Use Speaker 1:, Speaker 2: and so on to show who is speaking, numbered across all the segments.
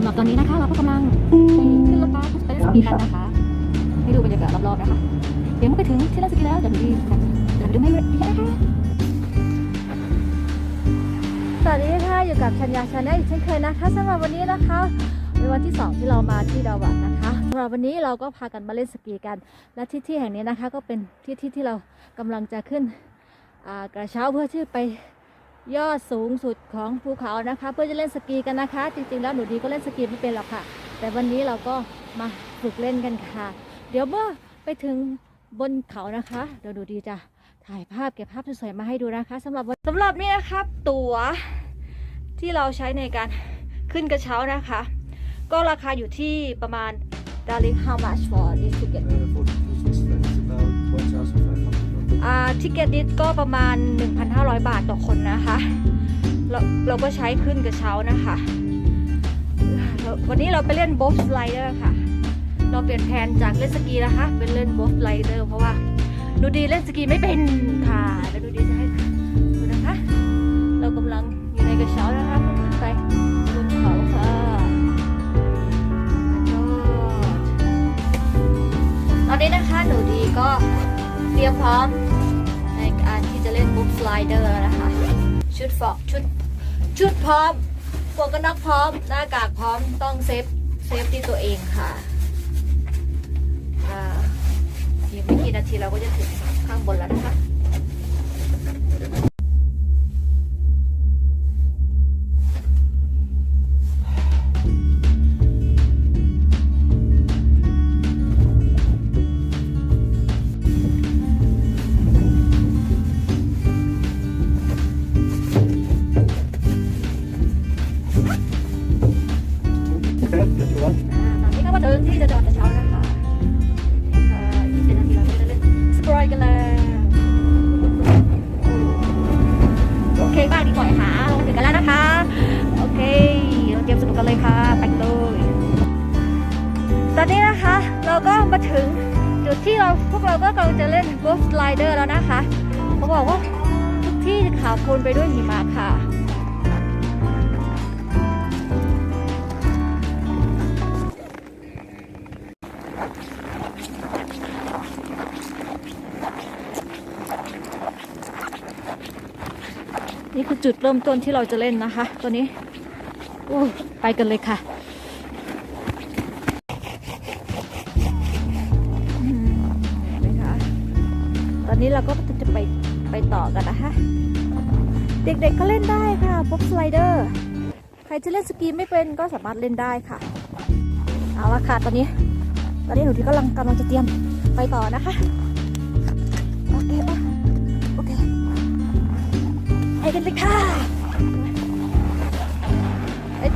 Speaker 1: ำหรับตอนนี้นะคะ เราก็กำลังขึ้นรถบัสไปเล่นสกีกันนะคะให้ดูบรรยากาศรอบๆนะคะ เดี๋ยวเมื่อไปถึงที่เล่นสกีแล้วเดี๋ยวดูดีกันเดี๋ยวดูให้ดีนะคะ
Speaker 2: สวัสดีค่ะอยู่กับชัญญาชาแนลอีกเช่นเคยนะคะสำหรับวันนี้นะคะเป็นวันที่ 2 ที่เรามาที่ดาวัดนะคะสำหรับวันนี้เราก็พากันมาเล่นสกีกัน และที่ที่แห่งนี้นะคะ ก็เป็นที่ที่ที่เรากำลังจะขึ้นอ่ากระเช้าเพื่อที่ไป ยอดสูงสุดของภูเขานะคะ เพื่อจะเล่นสกีกันนะคะ จริงๆ แล้วหนูดีก็เล่นสกีไม่เป็นหรอกค่ะ แต่วันนี้เราก็มาฝึกเล่นกันค่ะ เดี๋ยวเมื่อไปถึงบนเขานะคะเดี๋ยวหนูดีจะถ่ายภาพเก็บภาพสวยๆมาให้ดูนะคะสำหรับวันสำหรับนี่นะครับ ตั๋วที่เราใช้ในการขึ้นกระเช้านะคะ ก็ราคาอยู่ที่ประมาณ darling how much for this ticket ทิเก็ตดิสก็ประมาณ 1,500 บาทต่อคนนะคะเราเราก็ใช้ขึ้นกระเช้านะคะ วันนี้เราไปเล่นบ๊ทสไลเดอร์ค่ะ เราเปลี่ยนแผนจากเล่นสกีนะคะ เป็นเล่นบ๊ทสไลเดอร์เพราะว่าดูดีเล่นสกีไม่เป็นค่ะแล้วดูดีจะให้ดูนะคะ เรากำลังอยู่ในกระเช้านะคะเพื่อขึ้นไปบนเขาค่ะยอดตอนนี้นะคะหนูดีก็เตรียมพร้อม สไลเดอร์นะคะ ชุดฟอกชุดชุดพร้อมหมวกกันน็อกพร้อม หน้ากากพร้อมต้องเซฟเซฟที่ตัวเองค่ะอ่าอีกไม่กี่นาทีเราก็จะถึงข้างบนแล้วนะคะ นี้ก็มาถึงที่จะจอดกระเช้านะคะค่ะอีกเป็นนาทีเราก็จะเล่นสปรอยกันแล้วโอเคบ้างดีกว่าหาลงถึงกันแล้วนะคะ โอเคเราเตรียมสนุกกันเลยค่ะไปเลยตอนนี้นะคะ เราก็มาถึงจุดที่เราพวกเราก็กำลังจะเล่น g o สไลเดอร์แล้วนะคะเขาบอกว่าทุกที่ขาวโพลนไปด้วยหิมะค่ะ นี่คือจุดเริ่มต้นที่เราจะเล่นนะคะ ตัวนี้โอ้ไปกันเลยค่ะอืมเห็นคะตอนนี้เราก็จะไปไปต่อกันนะคะ เด็กๆก็เล่นได้ค่ะพบสไลเดอร์ใครจะเล่นสกีไม่เป็นก็สามารถเล่นได้ค่ะเอาละค่ะตอนนี้ ตอนนี้หนูที่กำลังกำลังจะเตรียมไปต่อนะคะ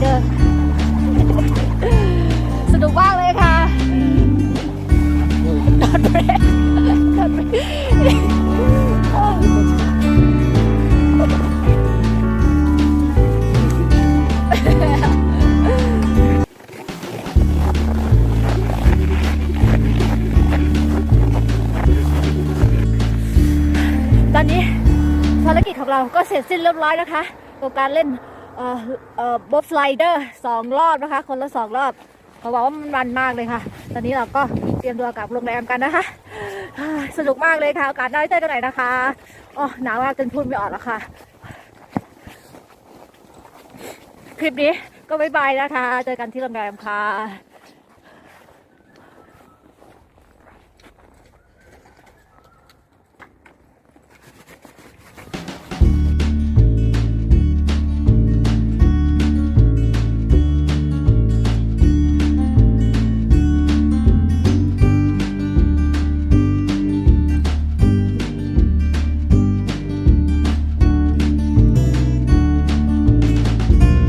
Speaker 2: เดอสนุกมากเลยค่ะดอดเบรกดอดเบรตอนนี้ภารกิจของเราก็เสร็จสิ้นเรียบร้อยนะคะกับการเล่น บ๊อบสไลเดอร์สองรอบนะคะ คนละสองรอบเขาบอกว่ามันมันมากเลยค่ะ ตอนนี้เราก็เตรียมตัวกลับโรงแรมกันนะคะ สนุกมากเลยค่ะ โอกาสได้เจอกันไหนนะคะอ๋อหนาวมากจนพูดไม่ออกแล้วค่ะ คลิปนี้ก็บ๊ายบายนะคะ เจอกันที่โรงแรมค่ะ